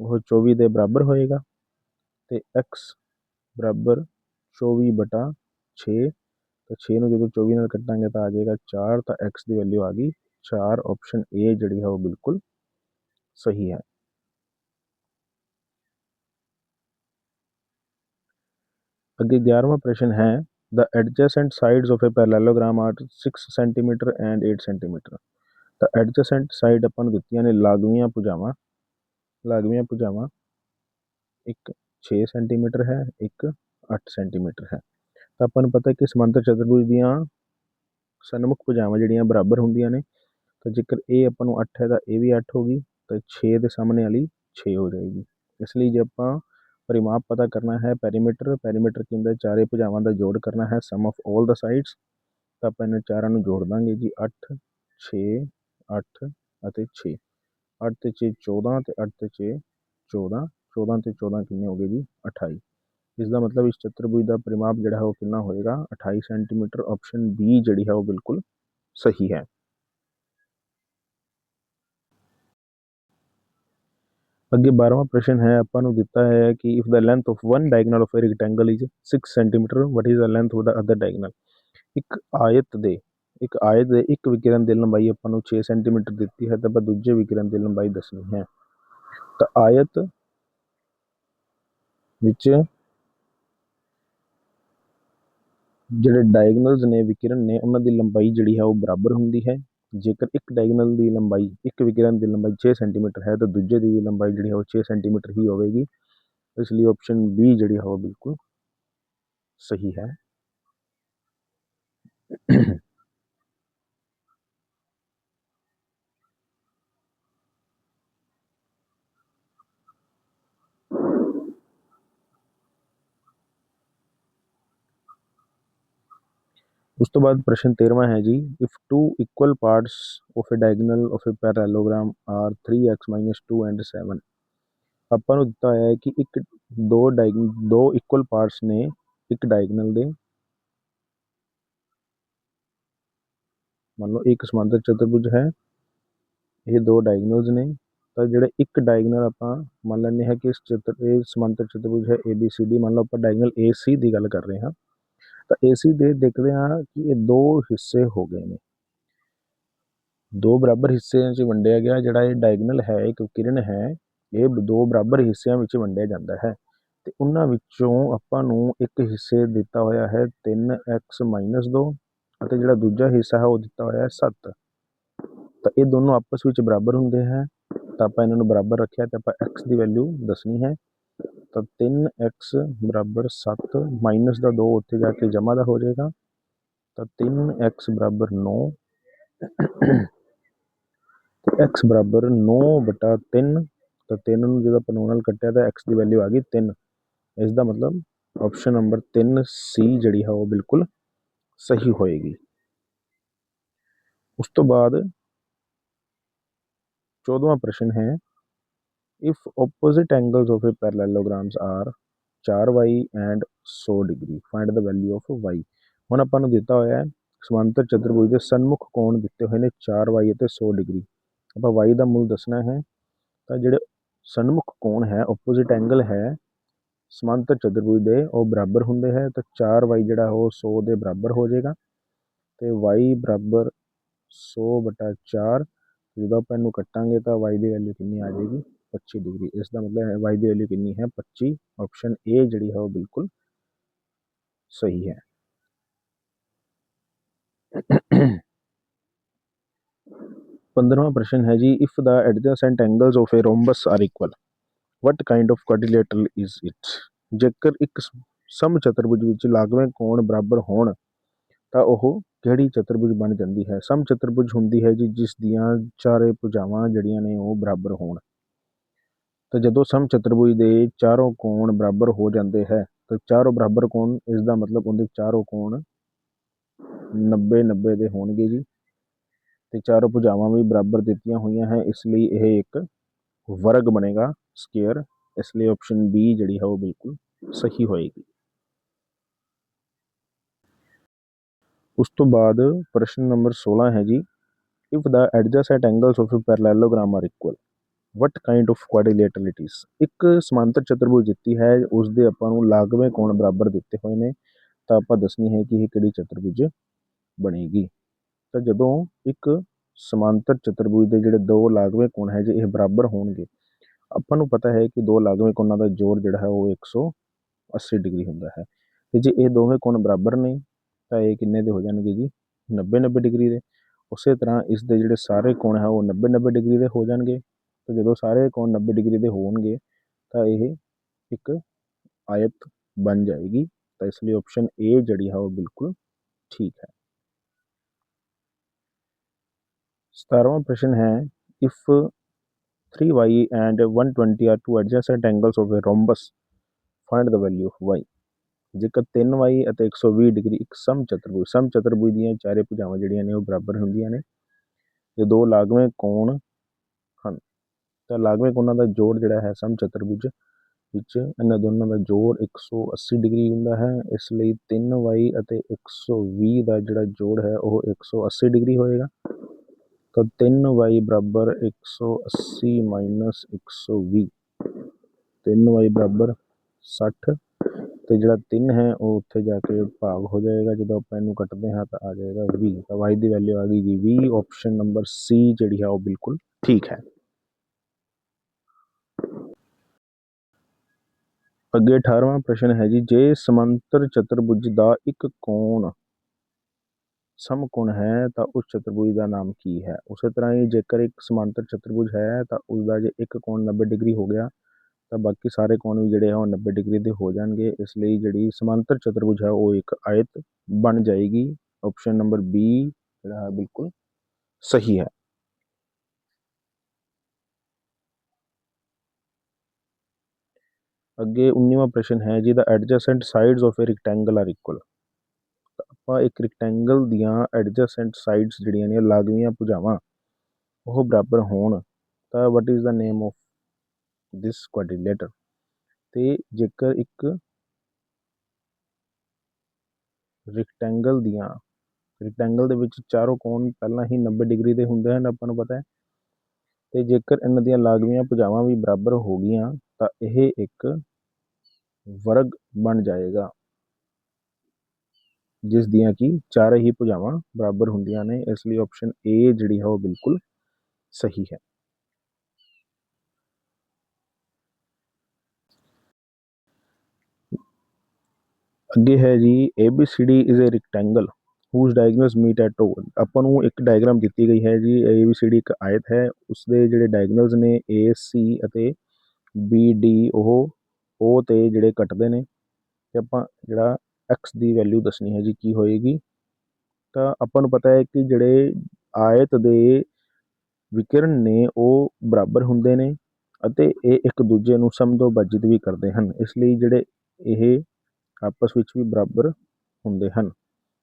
ਉਹ 24 ਦੇ ਬਰਾਬਰ ਹੋਏਗਾ ਤੇ x ਬਰਾਬਰ 24 ਬਟਾ 6 ਤਾਂ 6 ਨੂੰ ਜਦੋਂ 24 ਨਾਲ ਕੱਟਾਂਗੇ ਤਾਂ ਆ ਜਾਏਗਾ 4 ਤਾਂ x ਦੀ ਵੈਲਿਊ ਆ ਗਈ 4 ਆਪਸ਼ਨ A ਜਿਹੜੀ ਹੈ ਉਹ ਬਿਲਕੁਲ ਸਹੀ ਹੈ। ਅੱਗੇ 11ਵਾਂ ਪ੍ਰਸ਼ਨ ਹੈ the adjacent sides of a parallelogram are 6 cm and 8 cm ਤਾਂ adjacent side ਆਪਾਂ ਨੂੰ ਦਿੱਤੀਆਂ ਨੇ ਲਾਗਵੀਆਂ ਭੁਜਾਵਾਂ ਲਾਗਵੀਆਂ ਭੁਜਾਵਾਂ ਇੱਕ 6 cm ਹੈ ਇੱਕ 8 cm ਹੈ ਤਾਂ ਆਪਾਂ ਨੂੰ ਪਤਾ ਕਿ ਸਮਾਂਤਰ ਚਤੁਰਭੁਜ ਦੀਆਂ ਸਨਮੁਖ ਭੁਜਾਵਾਂ ਜਿਹੜੀਆਂ ਬਰਾਬਰ ਹੁੰਦੀਆਂ ਨੇ ਤਾਂ ਜੇਕਰ ਇਹ ਆਪਾਂ ਨੂੰ 8 ਹੈ ਤਾਂ ਇਹ ਵੀ 8 ਗਈ ਤਾਂ 6 ਦੇ ਸਾਹਮਣੇ ਵਾਲੀ 6 ਹੋ ਜਾਏਗੀ ਇਸ ਲਈ ਜੇ ਆਪਾਂ ਪਰਿਮਾਪ ਪਤਾ ਕਰਨਾ ਹੈ ਪੈਰੀਮੀਟਰ ਪੈਰੀਮੀਟਰ ਕੀ ਹੁੰਦਾ ਚਾਰੇ ਭੁਜਾਵਾਂ ਦਾ ਜੋੜ ਕਰਨਾ ਹੈ ਸਮ ਆਫ 올 ਦਾ ਸਾਈਡਸ ਤਾਂ ਆਪਾਂ ਇਹਨਾਂ ਚਾਰਾਂ ਨੂੰ ਜੋੜ ਦਾਂਗੇ ਜੀ 8 6 8 ਅਤੇ 6 8 ਤੇ 6 14 ਤੇ 8 ਤੇ 6 14 14 ਤੇ 14 ਕਿੰਨੇ ਹੋ ਗਏ ਜੀ? 28 ਇਸ ਦਾ ਮਤਲਬ ਇਸ ਚਤੁਰਭੁਜ ਦਾ ਪਰਿਮਾਪ ਜਿਹੜਾ ਹੈ ਉਹ ਕਿੰਨਾ ਹੋਏਗਾ? 28 ਸੈਂਟੀਮੀਟਰ ਆਪਸ਼ਨ ਬੀ ਜਿਹੜੀ ਹੈ ਉਹ ਬਿਲਕੁਲ ਸਹੀ ਹੈ। ਅੱਗੇ 12ਵਾਂ ਪ੍ਰਸ਼ਨ ਹੈ, ਆਪਾਂ ਨੂੰ ਦਿੱਤਾ ਹੈ ਕਿ if the length of one diagonal of a rectangle is 6 centimetre what is the length of the other diagonal ਇੱਕ ਆਇਤ ਦੇ, ਇੱਕ ਆਇਤ ਦੇ ਇੱਕ ਵਿਕਿਰਨ ਦੀ ਲੰਬਾਈ ਆਪਾਂ ਨੂੰ 6 ਸੈਂਟੀਮੀਟਰ ਦਿੱਤੀ ਹੈ, ਤਾਂ ਆਪਾਂ ਦੂਜੇ ਵਿਕਿਰਨ ਦੀ ਲੰਬਾਈ ਦੱਸਣੀ ਹੈ। ਤਾਂ ਆਇਤ ਵਿੱਚ ਜਿਹੜੇ ਡਾਇਗਨਲਸ ਨੇ, ਵਿਕਿਰਨ ਨੇ, ਉਹਨਾਂ ਦੀ ਲੰਬਾਈ ਜਿਹੜੀ ਹੈ ਉਹ ਬਰਾਬਰ ਹੁੰਦੀ ਹੈ। ਜੇਕਰ ਇੱਕ ਡਾਇਗਨਲ ਦੀ ਲੰਬਾਈ, ਇੱਕ ਵਿਕਿਰਨ ਦੀ ਲੰਬਾਈ 6 ਸੈਂਟੀਮੀਟਰ ਹੈ, ਤਾਂ ਦੂਜੇ ਦੀ ਲੰਬਾਈ ਜਿਹੜੀ ਹੈ ਉਹ 6 ਸੈਂਟੀਮੀਟਰ ਹੀ ਹੋਵੇਗੀ। ਇਸ ਲਈ ਆਪਸ਼ਨ ਬੀ ਜਿਹੜੀ ਹੈ ਉਹ ਬਿਲਕੁਲ ਸਹੀ ਹੈ। ਉਸ ਤੋਂ ਬਾਅਦ ਪ੍ਰਸ਼ਨ 13ਵਾਂ ਹੈ ਜੀ if two equal parts of a diagonal of a parallelogram are 3x 2 and 7 ਆਪਾਂ ਨੂੰ ਦਿੱਤਾ ਹੋਇਆ ਹੈ ਕਿ ਇੱਕ ਦੋ ਡਾਇਗ ਦੋ ਇਕੁਅਲ ਪਾਰਟਸ ਨੇ ਇੱਕ ਡਾਇਗੋਨਲ ਦੇ। ਮੰਨ ਲਓ ਇੱਕ ਸਮਾਂਤਰ ਚਤੁਰਭੁਜ ਹੈ, ਇਹ ਦੋ ਡਾਇਗੋਨਲਸ ਨੇ। ਤਾਂ ਜਿਹੜੇ ਇੱਕ ਡਾਇਗੋਨਲ ਆਪਾਂ ਮੰਨ ਲੈਂਦੇ ਹਾਂ ਕਿ ਇਸ ਚਤੁਰ, ਇਹ ਸਮਾਂਤਰ ਚਤੁਰਭੁਜ ਹੈ ਏ ਬੀ ਸੀ ਡੀ ਮੰਨ ਲਓ ਆਪਾਂ ਡਾਇਗੋਨਲ ਏ ਸੀ ਦੀ ਗੱਲ ਕਰ ਰਹੇ ਹਾਂ। ਤਾਂ ਏ ਦੇ ਦੇਖਦੇ ਹਾਂ ਕਿ ਇਹ ਦੋ ਹਿੱਸੇ ਹੋ ਗਏ ਨੇ। ਦੋ ਬਰਾਬਰ ਹਿੱਸਿਆਂ 'ਚ ਵੰਡਿਆ ਗਿਆ, ਜਿਹੜਾ ਇਹ ਡਾਇਗਨਲ ਹੈ, ਇੱਕ ਕਿਰਨ ਹੈ, ਇਹ ਦੋ ਬਰਾਬਰ ਹਿੱਸਿਆਂ ਵਿੱਚ ਵੰਡਿਆ ਜਾਂਦਾ ਹੈ। ਤੇ ਉਹਨਾਂ ਵਿੱਚੋਂ ਆਪਾਂ ਨੂੰ ਇੱਕ ਹਿੱਸੇ ਦਿੱਤਾ ਹੋਇਆ ਹੈ 3x 2 ਅਤੇ ਜਿਹੜਾ ਦੂਜਾ ਹਿੱਸਾ ਹੈ ਉਹ ਦਿੱਤਾ ਹੋਇਆ ਹੈ 7 ਤਾਂ ਇਹ ਦੋਨੋਂ ਆਪਸ ਵਿੱਚ ਬਰਾਬਰ ਹੁੰਦੇ ਹੈ। ਤਾਂ ਆਪਾਂ ਇਹਨਾਂ ਨੂੰ ਬਰਾਬਰ ਰੱਖਿਆ ਤੇ ਆਪਾਂ x ਦੀ ਵੈਲਿਊ ਦੱਸਣੀ ਹੈ। ਤਾਂ 3x ਬਰਾਬਰ 7 ਮਾਈਨਸ ਦਾ 2 ਉੱਥੇ ਜਾ ਕੇ ਜਮਾ ਦਾ ਹੋ ਜਾਏਗਾ। ਤਾਂ 3x ਬਰਾਬਰ 9 ਤੇ x ਬਰਾਬਰ 9 ਬਟਾ 3 ਤਾਂ 3 ਨੂੰ ਜਦੋਂ ਆਪਾਂ 9 ਨਾਲ ਕੱਟਿਆ ਤਾਂ x ਦੀ ਵੈਲਿਊ ਆ ਗਈ 3 ਇਸ ਦਾ ਮਤਲਬ ਆਪਸ਼ਨ ਨੰਬਰ 3 ਸੀ ਜਿਹੜੀ ਹੈ ਉਹ ਬਿਲਕੁਲ ਸਹੀ ਹੋਏਗੀ। ਉਸ ਤੋਂ ਬਾਅਦ 14ਵਾਂ ਪ੍ਰਸ਼ਨ ਹੈ if opposite angles of a parallelograms are 4y and 100 degree find the value of y ਹੁਣ ਆਪਾਂ ਨੂੰ ਦਿੱਤਾ ਹੋਇਆ ਹੈ ਸਮਾਂਤਰ ਚਤੁਰਭੁਜ ਦੇ ਸਨਮੁਖ ਕੋਣ ਦਿੱਤੇ ਹੋਏ ਨੇ 4y ਅਤੇ 100 ਡਿਗਰੀ। ਆਪਾਂ y ਦਾ ਮੁੱਲ ਦੱਸਣਾ ਹੈ, ਤਾਂ ਜਿਹੜੇ ਸਨਮੁਖ ਕੋਣ ਹੈ ਆਪੋਜ਼ਿਟ ਐਂਗਲ ਹੈ ਸਮਾਂਤਰ ਚਤੁਰਭੁਜ ਦੇ, ਉਹ ਬਰਾਬਰ ਹੁੰਦੇ ਹੈ, ਤਾਂ 4y ਜਿਹੜਾ ਉਹ 100 ਦੇ ਬਰਾਬਰ ਹੋ ਜਾਏਗਾ। ਤੇ y ਬਰਾਬਰ 100 ਬਟਾ 4 ਜਦੋਂ ਆਪਾਂ ਇਹਨੂੰ ਕੱਟਾਂਗੇ ਤਾਂ y ਦੀ ਵੈਲਿਊ ਕਿੰਨੀ ਆ ਜਾਏਗੀ? 25 ਡਿਗਰੀ ਇਸ ਦਾ ਮਤਲਬ ਹੈ y ਦੀ ਵੈਲਿਊ ਕਿੰਨੀ ਹੈ 25 ਆਪਸ਼ਨ A ਜਿਹੜੀ ਹੈ ਉਹ ਬਿਲਕੁਲ ਸਹੀ ਹੈ ਪੰਦਰਵਾਂ ਪ੍ਰਸ਼ਨ ਹੈ ਜੀ if the adjacent angles of a rhombus are equal what kind of quadrilateral is it ਜੇਕਰ ਇੱਕ ਸਮ ਚਤੁਰਭੁਜ ਵਿੱਚ ਲਾਗਵੇਂ ਕੋਣ ਬਰਾਬਰ ਹੋਣ, ਤਾਂ ਉਹ ਕਿਹੜੀ ਚਤੁਰਭੁਜ ਬਣ ਜਾਂਦੀ ਹੈ? ਸਮ ਚਤੁਰਭੁਜ ਹੁੰਦੀ ਹੈ ਜੀ, ਜਿਸ ਦੀਆਂ ਚਾਰੇ ਭੁਜਾਵਾਂ ਜਿਹੜੀਆਂ ਨੇ ਉਹ ਬਰਾਬਰ ਹੋਣ। ਤਾਂ ਜਦੋਂ ਸਮ ਚਤੁਰਭੁਜ ਦੇ ਚਾਰੋਂ ਕੋਣ ਬਰਾਬਰ ਹੋ ਜਾਂਦੇ ਹੈ, ਤਾਂ ਚਾਰੋਂ ਬਰਾਬਰ ਕੋਣ ਇਸ ਦਾ ਮਤਲਬ ਉਹਦੇ ਚਾਰੋਂ ਕੋਣ 90 90 ਦੇ ਹੋਣਗੇ ਜੀ। ਤੇ ਚਾਰੋਂ ਭੁਜਾਵਾਂ ਵੀ ਬਰਾਬਰ ਦਿੱਤੀਆਂ ਹੋਈਆਂ ਹੈ, ਇਸ ਲਈ ਇਹ ਇੱਕ ਵਰਗ ਬਣੇਗਾ ਸਕੁਅਰ, ਇਸ ਲਈ ਆਪਸ਼ਨ ਬੀ ਜਿਹੜੀ ਹੈ ਉਹ ਬਿਲਕੁਲ ਸਹੀ ਹੋਏਗੀ। ਉਸ ਤੋਂ ਬਾਅਦ ਪ੍ਰਸ਼ਨ ਨੰਬਰ 16 ਹੈ ਜੀ if the adjacent angles of a parallelogram are equal what kind of quadrilateral ਇੱਕ ਸਮਾਂਤਰ ਚਤੁਰਭੁਜ ਦਿੱਤੀ ਹੈ ਉਸ ਦੇ ਆਪਾਂ ਨੂੰ ਲਾਗਵੇਂ ਕੋਣ ਬਰਾਬਰ ਦਿੱਤੇ ਹੋਏ ਨੇ, ਤਾਂ ਆਪਾਂ ਦੱਸਣੀ ਹੈ ਕਿ ਇਹ ਕਿਹੜੀ ਚਤੁਰਭੁਜ ਬਣੇਗੀ। ਤਾਂ ਜਦੋਂ ਇੱਕ ਸਮਾਂਤਰ ਚਤੁਰਭੁਜ ਦੇ ਜਿਹੜੇ ਦੋ ਲਾਗਵੇਂ ਕੋਣ ਹੈ, ਜੇ ਇਹ ਬਰਾਬਰ ਹੋਣਗੇ, ਆਪਾਂ ਨੂੰ ਪਤਾ ਹੈ ਕਿ ਦੋ ਲਾਗਵੇਂ ਕੋਣਾਂ ਦਾ ਜੋੜ ਜਿਹੜਾ ਹੈ, ਉਹ 180 ਡਿਗਰੀ ਹੁੰਦਾ ਹੈ। ਤੇ ਜੇ ਇਹ ਦੋਵੇਂ ਕੋਣ ਬਰਾਬਰ ਨੇ, ਤਾਂ ਇਹ ਕਿੰਨੇ ਦੇ ਹੋ ਜਾਣਗੇ ਜੀ? 90 90 ਡਿਗਰੀ ਦੇ। ਉਸੇ ਤਰ੍ਹਾਂ ਇਸ ਦੇ ਜਿਹੜੇ ਸਾਰੇ ਕੋਣ ਹੈ, ਉਹ 90 90 ਡਿਗਰੀ ਦੇ ਹੋ ਜਾਣਗੇ। ਤਾਂ ਜਦੋਂ ਸਾਰੇ ਕੋਣ 90 ਡਿਗਰੀ ਦੇ ਹੋਣਗੇ, ਤਾਂ ਇਹ ਇੱਕ ਆਇਤ ਬਣ ਜਾਏਗੀ। ਤਾਂ ਇਸ ਲਈ ਆਪਸ਼ਨ ਏ ਜਿਹੜੀ ਹੈ ਉਹ ਬਿਲਕੁਲ ਠੀਕ ਹੈ। 17ਵਾਂ ਪ੍ਰਸ਼ਨ ਹੈ if 3y and 120 are two adjacent angles of a rhombus, find the value of y ਜੇਕਰ 3y ਅਤੇ 120 ਡਿਗਰੀ ਇੱਕ ਸਮ ਚਤੁਰਭੁਜ ਸਮ ਚਤੁਰਭੁਜ ਦੀਆਂ ਚਾਰੇ ਭੁਜਾਵਾਂ ਜਿਹੜੀਆਂ ਨੇ ਉਹ ਬਰਾਬਰ ਹੁੰਦੀਆਂ ਨੇ। ਤੇ ਦੋ ਲਾਗਵੇਂ ਕੋਣ ਤਾਂ ਲਾਗਵੇਂ ਕੋਣਾਂ ਦਾ ਜੋੜ ਜਿਹੜਾ ਹੈ ਸਮ ਚਤੁਰਭੁਜ ਵਿੱਚ, ਇਹਨਾਂ ਦੋਨਾਂ ਦਾ ਜੋੜ 180 ਡਿਗਰੀ ਹੁੰਦਾ ਹੈ। ਇਸ ਲਈ 3y ਅਤੇ 120 ਦਾ ਜਿਹੜਾ ਜੋੜ ਹੈ, ਉਹ 180 ਡਿਗਰੀ ਹੋਏਗਾ। ਤਾਂ 3y ਬਰਾਬਰ 180 ਮਾਈਨਸ 120 3y ਬਰਾਬਰ 60 ਤੇ ਜਿਹੜਾ 3 ਹੈ, ਉਹ ਉੱਥੇ ਜਾ ਕੇ ਭਾਗ ਹੋ ਜਾਏਗਾ। ਜਦੋਂ ਆਪਾਂ ਇਹਨੂੰ ਕੱਟਦੇ ਹਾਂ, ਤਾਂ ਆ ਜਾਏਗਾ 20 ਤਾਂ y ਦੀ ਵੈਲਿਊ ਆ ਗਈ ਜੀ 20 ਆਪਸ਼ਨ ਨੰਬਰ ਸੀ ਜਿਹੜੀ ਹੈ, ਉਹ ਬਿਲਕੁਲ ਠੀਕ ਹੈ। ਅੱਗੇ 18ਵਾਂ ਪ੍ਰਸ਼ਨ ਹੈ ਜੀ, ਜੇ ਸਮਾਂਤਰ ਚਤੁਰਭੁਜ ਦਾ ਇੱਕ ਕੋਣ ਸਮਕੋਣ ਹੈ, ਤਾਂ ਉਸ ਚਤੁਰਭੁਜ ਦਾ ਨਾਮ ਕੀ ਹੈ? ਉਸੇ ਤਰ੍ਹਾਂ ਹੀ ਜੇਕਰ ਇੱਕ ਸਮਾਂਤਰ ਚਤੁਰਭੁਜ ਹੈ, ਤਾਂ ਉਸ ਦਾ ਜੇ ਇੱਕ ਕੋਣ 90 ਡਿਗਰੀ ਹੋ ਗਿਆ, ਤਾਂ ਬਾਕੀ ਸਾਰੇ ਕੋਣ ਵੀ ਜਿਹੜੇ ਆ ਉਹ 90 ਡਿਗਰੀ ਦੇ ਹੋ ਜਾਣਗੇ। ਇਸ ਲਈ ਜਿਹੜੀ ਸਮਾਂਤਰ ਚਤੁਰਭੁਜ ਹੈ, ਉਹ ਇੱਕ ਆਇਤ ਬਣ ਜਾਏਗੀ। ਆਪਸ਼ਨ ਨੰਬਰ ਬੀ ਜਿਹੜਾ ਹੈ, ਬਿਲਕੁਲ ਸਹੀ ਹੈ। ਅੱਗੇ 19ਵਾਂ ਪ੍ਰਸ਼ਨ ਹੈ, ਜਿਹਦਾ adjacent sides of a rectangle are equal ਆਪਾਂ ਇੱਕ ਰੈਕਟੈਂਗਲ ਦੀਆਂ ਐਡਜਸੈਂਟ ਸਾਈਡਸ ਜਿਹੜੀਆਂ ਨੇ ਲਾਗਵੀਆਂ ਭੁਜਾਵਾਂ, ਉਹ ਬਰਾਬਰ ਹੋਣ, ਤਾਂ what is the name of this quadrilateral ਤੇ ਜੇਕਰ ਇੱਕ ਰੈਕਟੈਂਗਲ ਦੀਆਂ ਰੈਕਟੈਂਗਲ ਦੇ ਵਿੱਚ ਚਾਰੋਂ ਕੋਣ ਪਹਿਲਾਂ ਹੀ 90 ਡਿਗਰੀ ਦੇ ਹੁੰਦੇ ਹਨ, ਆਪਾਂ ਨੂੰ ਪਤਾ ਹੈ। ਤੇ ਜੇਕਰ ਇਹਨਾਂ ਦੀਆਂ ਲਾਗਵੀਆਂ ਭੁਜਾਵਾਂ ਵੀ ਬਰਾਬਰ ਹੋ ਗਈਆਂ, ਤਾਂ ਇਹ ਇੱਕ ਵਰਗ ਬਣ ਜਾਏਗਾ ਜਿਸ ਦੀਆਂ ਕਿ ਚਾਰੇ ਹੀ ਭੁਜਾਵਾਂ ਬਰਾਬਰ ਹੁੰਦੀਆਂ ਨੇ ਇਸ ਲਈ ਆਪਸ਼ਨ ਏ ਜਿਹੜੀ ਹੈ ਉਹ ਬਿਲਕੁਲ ਸਹੀ ਹੈ ਅੱਗੇ ਹੈ ਜੀ ABCD is a rectangle whose diagonals meet at O ਆਪਾਂ ਨੂੰ ਇੱਕ ਡਾਇਗਰਾਮ ਦਿੱਤੀ ਗਈ ਹੈ ਜੀ ABCD ਇੱਕ ਆਇਤ ਹੈ ਉਸ ਦੇ ਜਿਹੜੇ ਡਾਇਗਨਲਸ ਨੇ AC ਅਤੇ BD ਉਹ ਉਹ ਤੇ ਜਿਹੜੇ ਕੱਟਦੇ ਨੇ ਅਤੇ ਆਪਾਂ ਜਿਹੜਾ ਐਕਸ ਦੀ ਵੈਲਿਊ ਦੱਸਣੀ ਹੈ ਜੀ ਕੀ ਹੋਏਗੀ, ਤਾਂ ਆਪਾਂ ਨੂੰ ਪਤਾ ਹੈ ਕਿ ਜਿਹੜੇ ਆਇਤ ਦੇ ਵਿਕਿਰਨ ਨੇ ਉਹ ਬਰਾਬਰ ਹੁੰਦੇ ਨੇ ਅਤੇ ਇਹ ਇੱਕ ਦੂਜੇ ਨੂੰ ਸਮਝੋ ਸਮਦੋਭਾਜਿਤ ਵੀ ਕਰਦੇ ਹਨ, ਇਸ ਲਈ ਜਿਹੜੇ ਇਹ ਆਪਸ ਵਿੱਚ ਵੀ ਬਰਾਬਰ ਹੁੰਦੇ ਹਨ।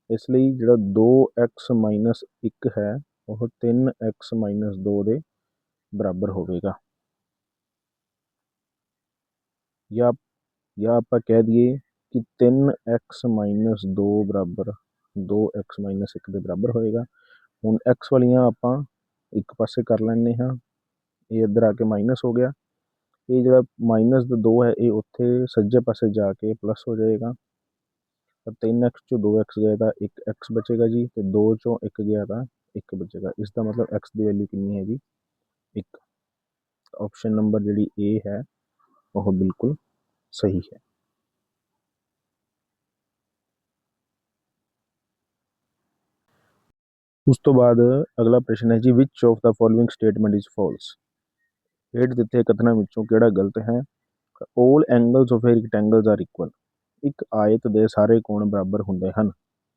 ਇਸ ਲਈ ਜਿਹੜਾ 2x 1 ਹੈ, ਉਹ 3x 2 ਦੇ ਬਰਾਬਰ ਹੋਵੇਗਾ। ਜਾਂ ਜਾਂ ਆਪਾਂ ਕਹਿ ਦਈਏ ਕਿ 3x 2 ਬਰਾਬਰ 2x 1 ਦੇ ਬਰਾਬਰ ਹੋਏਗਾ ਹੁਣ x ਵਾਲੀਆਂ ਆਪਾਂ ਇੱਕ ਪਾਸੇ ਕਰ ਲੈਂਦੇ ਹਾਂ ਇਹ ਇੱਧਰ ਆ ਕੇ ਮਾਈਨਸ ਹੋ ਗਿਆ ਇਹ ਜਿਹੜਾ ਮਾਈਨਸ ਦਾ 2 ਹੈ ਇਹ ਉੱਥੇ ਸੱਜੇ ਪਾਸੇ ਜਾ ਕੇ ਪਲੱਸ ਹੋ ਜਾਏਗਾ ਤਾਂ 3x ਚੋਂ 2x ਗਿਆ ਤਾਂ 1x ਬਚੇਗਾ ਜੀ ਤੇ 2 ਚੋਂ 1 ਗਿਆ ਤਾਂ 1 ਬਚੇਗਾ ਇਸ ਦਾ ਮਤਲਬ x ਦੀ ਵੈਲਿਊ ਕਿੰਨੀ ਹੈ ਜੀ 1 ਆਪਸ਼ਨ ਨੰਬਰ ਜਿਹੜੀ A ਹੈ ਉਹ ਬਿਲਕੁਲ ਸਹੀ ਹੈ। ਉਸ ਤੋਂ ਬਾਅਦ ਅਗਲਾ ਪ੍ਰਸ਼ਨ ਹੈ ਜੀ which of the following statement is false ਹੇਠ ਦਿੱਤੇ ਕਥਨਾਂ ਵਿੱਚੋਂ ਕਿਹੜਾ ਗਲਤ ਹੈ? All angles of a rectangles are equal ਇੱਕ ਆਇਤ ਦੇ ਸਾਰੇ ਕੋਣ ਬਰਾਬਰ ਹੁੰਦੇ ਹਨ।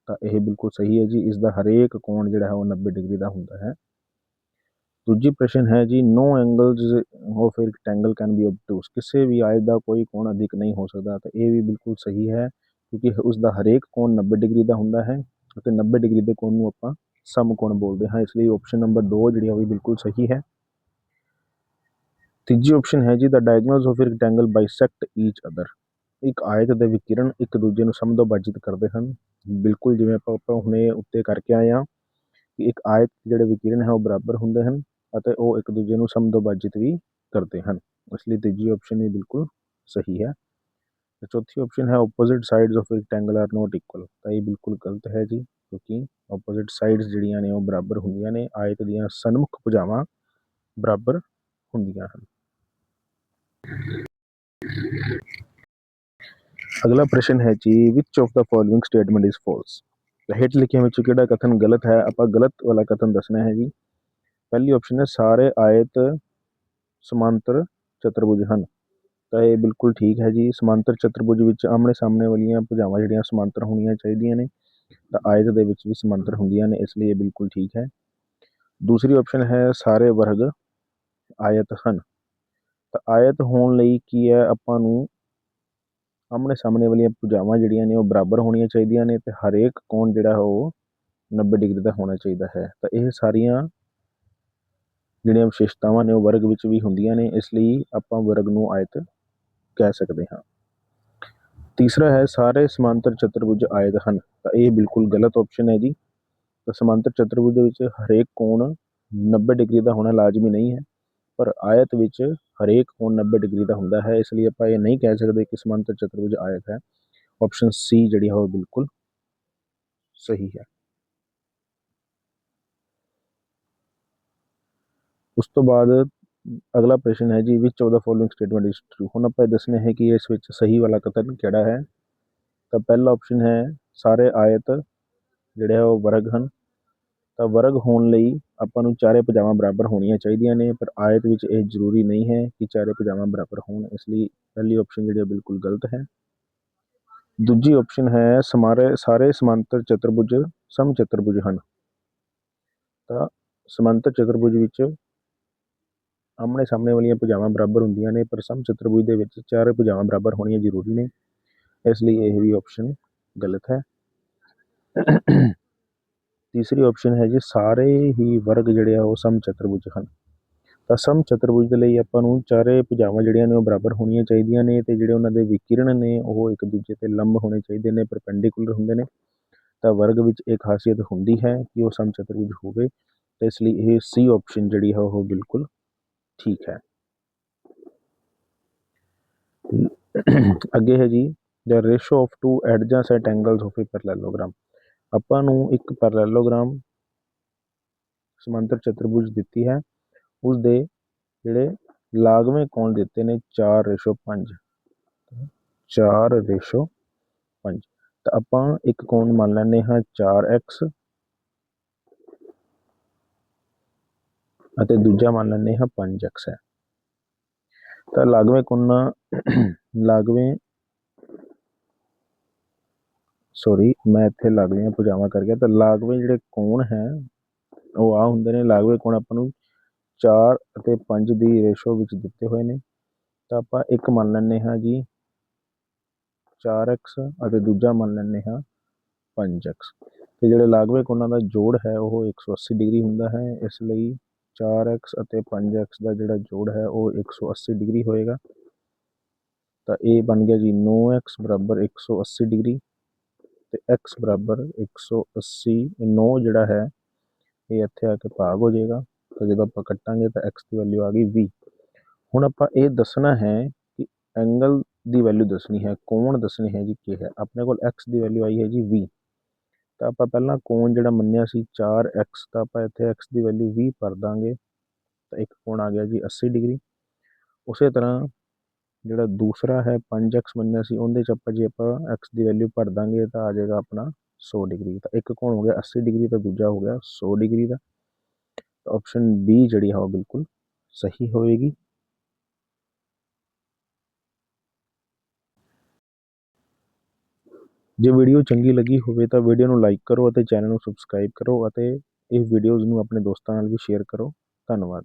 ਤਾਂ ਇਹ ਬਿਲਕੁਲ ਸਹੀ ਹੈ ਜੀ, ਇਸ ਦਾ ਹਰੇਕ ਕੋਣ ਜਿਹੜਾ ਹੈ ਉਹ 90 ਡਿਗਰੀ ਦਾ ਹੁੰਦਾ ਹੈ। ਦੂਜੀ ਪ੍ਰਸ਼ਨ ਹੈ ਜੀ no angles of a rectangle can be obtuse ਕਿਸੇ ਵੀ ਆਇਤ ਦਾ ਕੋਈ ਕੋਣ ਅਧਿਕ ਨਹੀਂ ਹੋ ਸਕਦਾ ਤਾਂ ਇਹ ਵੀ ਬਿਲਕੁਲ ਸਹੀ ਹੈ ਕਿਉਂਕਿ ਉਸ ਦਾ ਹਰੇਕ ਕੋਣ 90 ਡਿਗਰੀ ਦਾ ਹੁੰਦਾ ਹੈ ਅਤੇ 90 ਡਿਗਰੀ ਦੇ ਕੋਣ ਨੂੰ ਆਪਾਂ ਸਮਕੋਣ ਬੋਲਦੇ ਹਾਂ ਇਸ ਲਈ ਆਪਸ਼ਨ ਨੰਬਰ 2 ਜਿਹੜੀ ਹੈ ਉਹ ਵੀ ਬਿਲਕੁਲ ਸਹੀ ਹੈ ਤੀਜੀ ਆਪਸ਼ਨ ਹੈ ਜੀ the diagonals of rectangle bisect each other ਇੱਕ ਆਇਤ ਦੇ ਵਿਕਿਰਨ ਇੱਕ ਦੂਜੇ ਨੂੰ ਸਮਦੋਭਾਜਿਤ ਕਰਦੇ ਹਨ ਬਿਲਕੁਲ ਜਿਵੇਂ ਆਪਾਂ ਆਪਾਂ ਹੁਣੇ ਉੱਤੇ ਕਰਕੇ ਆਏ ਹਾਂ ਕਿ ਇੱਕ ਆਇਤ ਜਿਹੜੇ ਵਿਕਿਰਨ ਹੈ ਉਹ ਬਰਾਬਰ ਹੁੰਦੇ ਹਨ ਅਤੇ ਉਹ ਇੱਕ ਦੂਜੇ ਨੂੰ ਸਮਦੋਬਾਜਿਤ ਵੀ ਕਰਦੇ ਹਨ। ਇਸ ਲਈ ਤੀਜੀ ਆਪਸ਼ਨ ਵੀ ਬਿਲਕੁਲ ਸਹੀ ਹੈ। ਤੇ ਚੌਥੀ ਆਪਸ਼ਨ ਹੈ opposite sides of rectangle are not equal ਤਾਂ ਇਹ ਬਿਲਕੁਲ ਗਲਤ ਹੈ ਜੀ, ਕਿਉਂਕਿ ਆਪੋਜ਼ਿਟ ਸਾਈਡਸ ਜਿਹੜੀਆਂ ਨੇ ਉਹ ਬਰਾਬਰ ਹੁੰਦੀਆਂ ਨੇ ਆਇਤ ਦੀਆਂ ਸਨਮੁਖ ਭੁਜਾਵਾਂ ਬਰਾਬਰ ਹੁੰਦੀਆਂ ਹਨ। ਅਗਲਾ ਪ੍ਰਸ਼ਨ ਹੈ ਜੀ which of the following statement is false ਹੇਠ ਲਿਖਿਆਂ ਵਿੱਚੋਂ ਕਿਹੜਾ ਕਥਨ ਗਲਤ ਹੈ, ਆਪਾਂ ਗਲਤ ਵਾਲਾ ਕਥਨ ਦੱਸਣਾ ਹੈ ਜੀ। ਪਹਿਲੀ ਆਪਸ਼ਨ ਹੈ ਸਾਰੇ ਆਇਤ ਸਮਾਂਤਰ ਚਤੁਰਭੁਜ ਹਨ। ਤਾਂ ਇਹ ਬਿਲਕੁਲ ਠੀਕ ਹੈ ਜੀ। ਸਮਾਂਤਰ ਚਤੁਰਭੁਜ ਵਿੱਚ ਆਮਣੇ ਸਾਹਮਣੇ ਵਾਲੀਆਂ ਭੁਜਾਵਾਂ ਜਿਹੜੀਆਂ ਸਮਾਂਤਰ ਹੋਣੀਆਂ ਚਾਹੀਦੀਆਂ ਨੇ, ਤਾਂ ਆਇਤ ਦੇ ਵਿੱਚ ਵੀ ਸਮਾਂਤਰ ਹੁੰਦੀਆਂ ਨੇ, ਇਸ ਲਈ ਇਹ ਬਿਲਕੁਲ ਠੀਕ ਹੈ। ਦੂਸਰੀ ਆਪਸ਼ਨ ਹੈ ਸਾਰੇ ਵਰਗ ਆਇਤ ਹਨ। ਤਾਂ ਆਇਤ ਹੋਣ ਲਈ ਕੀ ਹੈ? ਆਪਾਂ ਨੂੰ ਆਮਣੇ ਸਾਹਮਣੇ ਵਾਲੀਆਂ ਭੁਜਾਵਾਂ ਜਿਹੜੀਆਂ ਨੇ ਉਹ ਬਰਾਬਰ ਹੋਣੀਆਂ ਚਾਹੀਦੀਆਂ ਨੇ ਤੇ ਹਰੇਕ ਕੋਣ ਜਿਹੜਾ ਉਹ 90 ਡਿਗਰੀ ਦਾ ਹੋਣਾ ਚਾਹੀਦਾ ਹੈ। ਤਾਂ ਇਹ ਸਾਰੀਆਂ ਜਿਹੜੀਆਂ ਵਿਸ਼ੇਸ਼ਤਾਵਾਂ ਨੇ ਉਹ ਵਰਗ ਵਿੱਚ ਵੀ ਹੁੰਦੀਆਂ ਨੇ, ਇਸ ਲਈ ਆਪਾਂ ਵਰਗ ਨੂੰ ਆਇਤ ਕਹਿ ਸਕਦੇ ਹਾਂ। ਤੀਸਰਾ ਹੈ, ਸਾਰੇ ਸਮਾਂਤਰ ਚਤੁਰਭੁਜ ਆਇਤ ਹਨ। ਤਾਂ ਇਹ ਬਿਲਕੁਲ ਗਲਤ ਆਪਸ਼ਨ ਹੈ ਜੀ। ਤਾਂ ਸਮਾਂਤਰ ਚਤੁਰਭੁਜ ਦੇ ਵਿੱਚ ਹਰੇਕ ਕੋਣ 90 ਡਿਗਰੀ ਦਾ ਹੋਣਾ ਲਾਜ਼ਮੀ ਨਹੀਂ ਹੈ, ਪਰ ਆਇਤ ਵਿੱਚ ਹਰੇਕ ਕੋਣ 90 ਡਿਗਰੀ ਦਾ ਹੁੰਦਾ ਹੈ, ਇਸ ਲਈ ਆਪਾਂ ਇਹ ਨਹੀਂ ਕਹਿ ਸਕਦੇ ਕਿ ਸਮਾਂਤਰ ਚਤੁਰਭੁਜ ਆਇਤ ਹੈ। ਆਪਸ਼ਨ ਸੀ ਜਿਹੜੀ ਹੈ ਉਹ ਬਿਲਕੁਲ ਸਹੀ ਹੈ। ਉਸ ਤੋਂ ਬਾਅਦ ਅਗਲਾ ਪ੍ਰਸ਼ਨ ਹੈ ਜੀ which of the following statement is true ਹੁਣ ਆਪਾਂ ਇਹ ਦੱਸਣਾ ਹੈ ਕਿ ਇਸ ਵਿੱਚ ਸਹੀ ਵਾਲਾ ਕਥਨ ਕਿਹੜਾ ਹੈ? ਤਾਂ ਪਹਿਲਾ ਆਪਸ਼ਨ ਹੈ, ਸਾਰੇ ਆਇਤ ਜਿਹੜੇ ਆ ਉਹ ਵਰਗ ਹਨ। ਤਾਂ ਵਰਗ ਹੋਣ ਲਈ ਆਪਾਂ ਨੂੰ ਚਾਰੇ ਭੁਜਾਵਾਂ ਬਰਾਬਰ ਹੋਣੀਆਂ ਚਾਹੀਦੀਆਂ ਨੇ, ਪਰ ਆਇਤ ਵਿੱਚ ਇਹ ਜ਼ਰੂਰੀ ਨਹੀਂ ਹੈ ਕਿ ਚਾਰੇ ਭੁਜਾਵਾਂ ਬਰਾਬਰ ਹੋਣ, ਇਸ ਲਈ ਪਹਿਲੀ ਆਪਸ਼ਨ ਜਿਹੜੀ ਬਿਲਕੁਲ ਗਲਤ ਹੈ। ਦੂਜੀ ਆਪਸ਼ਨ ਹੈ, ਸਮਾਰੇ, ਸਾਰੇ ਸਮਾਂਤਰ ਚਤੁਰਭੁਜ ਸਮ ਚਤੁਰਭੁਜ ਹਨ। ਤਾਂ ਸਮਾਂਤਰ ਚਤੁਰਭੁਜ ਵਿੱਚ ਆਮਣੇ ਸਾਹਮਣੇ ਵਾਲੀਆਂ ਭੁਜਾਵਾਂ ਬਰਾਬਰ ਹੁੰਦੀਆਂ ਨੇ, ਪਰ ਸਮ ਚਤੁਰਭੁਜ ਦੇ ਵਿੱਚ ਚਾਰੇ ਭੁਜਾਵਾਂ ਬਰਾਬਰ ਹੋਣੀਆਂ ਜ਼ਰੂਰੀ ਨੇ। ਇਸ ਲਈ ਇਹ ਵੀ ਆਪਸ਼ਨ ਗਲਤ ਹੈ। ਤੀਸਰੀ ਆਪਸ਼ਨ ਹੈ ਜੀ, ਸਾਰੇ ਹੀ ਵਰਗ ਜਿਹੜੇ ਆ ਉਹ ਸਮ ਚਤੁਰਭੁਜ ਹਨ। ਤਾਂ ਸਮ ਚਤੁਰਭੁਜ ਦੇ ਲਈ ਆਪਾਂ ਨੂੰ ਚਾਰੇ ਭੁਜਾਵਾਂ ਜਿਹੜੀਆਂ ਨੇ ਉਹ ਬਰਾਬਰ ਹੋਣੀਆਂ ਚਾਹੀਦੀਆਂ ਨੇ ਤੇ ਜਿਹੜੇ ਉਹਨਾਂ ਦੇ ਵਿਕਿਰਣ ਨੇ ਉਹ ਇੱਕ ਦੂਜੇ ਤੇ ਲੰਬ ਹੋਣੇ ਚਾਹੀਦੇ ਨੇ ਪਰਪੈਂਡੀਕੂਲਰ ਹੁੰਦੇ ਨੇ। ਤਾਂ ਵਰਗ ਵਿੱਚ ਇਹ ਖਾਸੀਅਤ ਹੁੰਦੀ ਹੈ ਕਿ ਉਹ ਸਮ ਚਤੁਰਭੁਜ ਹੋਵੇ। ਤੇ ਇਸ ਲਈ ਇਹ ਸੀ ਆਪਸ਼ਨ ਜਿਹੜੀ ਹੈ ਉਹ ਬਿਲਕੁਲ ਠੀਕ ਹੈ। ਅੱਗੇ ਹੈ ਜੀ the ratio of two adjacent angles of a parallelogram ਆਪਾਂ ਨੂੰ ਇੱਕ ਪੈਰਲੈਲੋਗ੍ਰਾਮ ਸਮਾਂਤਰ ਚਤੁਰਭੁਜ ਦਿੱਤੀ ਹੈ। ਉਸ ਦੇ ਜਿਹੜੇ ਲਾਗਵੇਂ ਕੋਣ ਦਿੱਤੇ ਨੇ 4 ਰੇਸ਼ੋ 5 4 ਰੇਸ਼ੋ 5 ਤਾਂ ਆਪਾਂ ਇੱਕ ਕੋਣ ਮੰਨ ਲੈਂਦੇ ਹਾਂ 4x ਅਤੇ ਦੂਜਾ ਮੰਨ ਲੈਂਦੇ ਹਾਂ 5x ਹੈ। ਤਾਂ ਲਾਗਵੇਂ ਕੋਣਾਂ ਲਾਗਵੇਂ ਸੌਰੀ ਮੈਂ ਇੱਥੇ ਲਾਗਵੀਆਂ ਭੁਜਾਵਾਂ ਕਰ ਗਿਆ। ਤਾਂ ਲਾਗਵੇਂ ਜਿਹੜੇ ਕੋਣ ਹੈ, ਉਹ ਆ ਹੁੰਦੇ ਨੇ। ਲਾਗਵੇਂ ਕੋਣ ਆਪਾਂ ਨੂੰ 4 ਅਤੇ 5 ਦੀ ਰੇਸ਼ੋ ਵਿੱਚ ਦਿੱਤੇ ਹੋਏ ਨੇ। ਤਾਂ ਆਪਾਂ ਇੱਕ ਮੰਨ ਲੈਂਦੇ ਹਾਂ ਜੀ 4x ਅਤੇ ਦੂਜਾ ਮੰਨ ਲੈਂਦੇ ਹਾਂ 5x ਤੇ ਜਿਹੜੇ ਲਾਗਵੇਂ ਕੋਣਾਂ ਦਾ ਜੋੜ ਹੈ, ਉਹ 180 ਡਿਗਰੀ ਹੁੰਦਾ ਹੈ। ਇਸ ਲਈ 4x ਅਤੇ 5x ਦਾ ਜਿਹੜਾ ਜੋੜ ਹੈ ਉਹ 180 ਡਿਗਰੀ ਹੋਏਗਾ। ਤਾਂ ਇਹ ਬਣ ਗਿਆ ਜੀ 9x ਬਰਾਬਰ 180 ਡਿਗਰੀ ਤੇ x ਬਰਾਬਰ 180 9 ਜਿਹੜਾ ਹੈ, ਇਹ ਇੱਥੇ ਆ ਕੇ ਭਾਗ ਹੋ ਜਾਏਗਾ। ਤਾਂ ਜਦੋਂ ਆਪਾਂ ਕੱਟਾਂਗੇ ਤਾਂ x ਦੀ ਵੈਲਿਊ ਆ ਗਈ 20 ਹੁਣ ਆਪਾਂ ਇਹ ਦੱਸਣਾ ਹੈ ਕਿ ਐਂਗਲ ਦੀ ਵੈਲਿਊ ਦੱਸਣੀ ਹੈ, ਕੋਣ ਦੱਸਣੀ ਹੈ ਜੀ, ਕੀ ਹੈ? ਆਪਣੇ ਕੋਲ x ਦੀ ਵੈਲਿਊ ਆਈ ਹੈ ਜੀ 20 ਤਾਂ ਆਪਾਂ ਪਹਿਲਾਂ ਕੋਣ ਜਿਹੜਾ ਮੰਨਿਆ ਸੀ 4x ਤਾਂ ਆਪਾਂ ਇੱਥੇ x ਦੀ ਵੈਲਿਊ 20 ਭਰ ਦਾਂਗੇ। ਤਾਂ ਇੱਕ ਕੋਣ ਆ ਗਿਆ ਜੀ 80 ਡਿਗਰੀ। ਉਸੇ ਤਰ੍ਹਾਂ ਜਿਹੜਾ ਦੂਸਰਾ ਹੈ 5x ਮੰਨਿਆ ਸੀ, ਉਹਦੇ ਚ ਆਪਾਂ ਜੇ ਆਪਾਂ x ਦੀ ਵੈਲਿਊ ਭਰ ਦਾਂਗੇ ਤਾਂ ਆ ਜਾਏਗਾ ਆਪਣਾ 100 ਡਿਗਰੀ। ਤਾਂ ਇੱਕ ਕੋਣ ਹੋ ਗਿਆ 80 ਡਿਗਰੀ, ਤਾਂ ਦੂਜਾ ਹੋ ਗਿਆ 100 ਡਿਗਰੀ ਦਾ। ਤਾਂ ਆਪਸ਼ਨ B ਜਿਹੜੀ ਹੈ ਉਹ ਬਿਲਕੁਲ ਸਹੀ ਹੋਵੇਗੀ ਜੇ ਵੀਡੀਓ ਚੰਗੀ ਲੱਗੀ ਹੋਵੇ ਤਾਂ ਵੀਡੀਓ ਨੂੰ ਲਾਈਕ ਕਰੋ ਅਤੇ ਚੈਨਲ ਨੂੰ ਸਬਸਕ੍ਰਾਈਬ ਕਰੋ ਅਤੇ ਇਹ ਵੀਡੀਓਜ਼ ਨੂੰ ਆਪਣੇ ਦੋਸਤਾਂ ਨਾਲ ਵੀ ਸ਼ੇਅਰ ਕਰੋ। ਧੰਨਵਾਦ।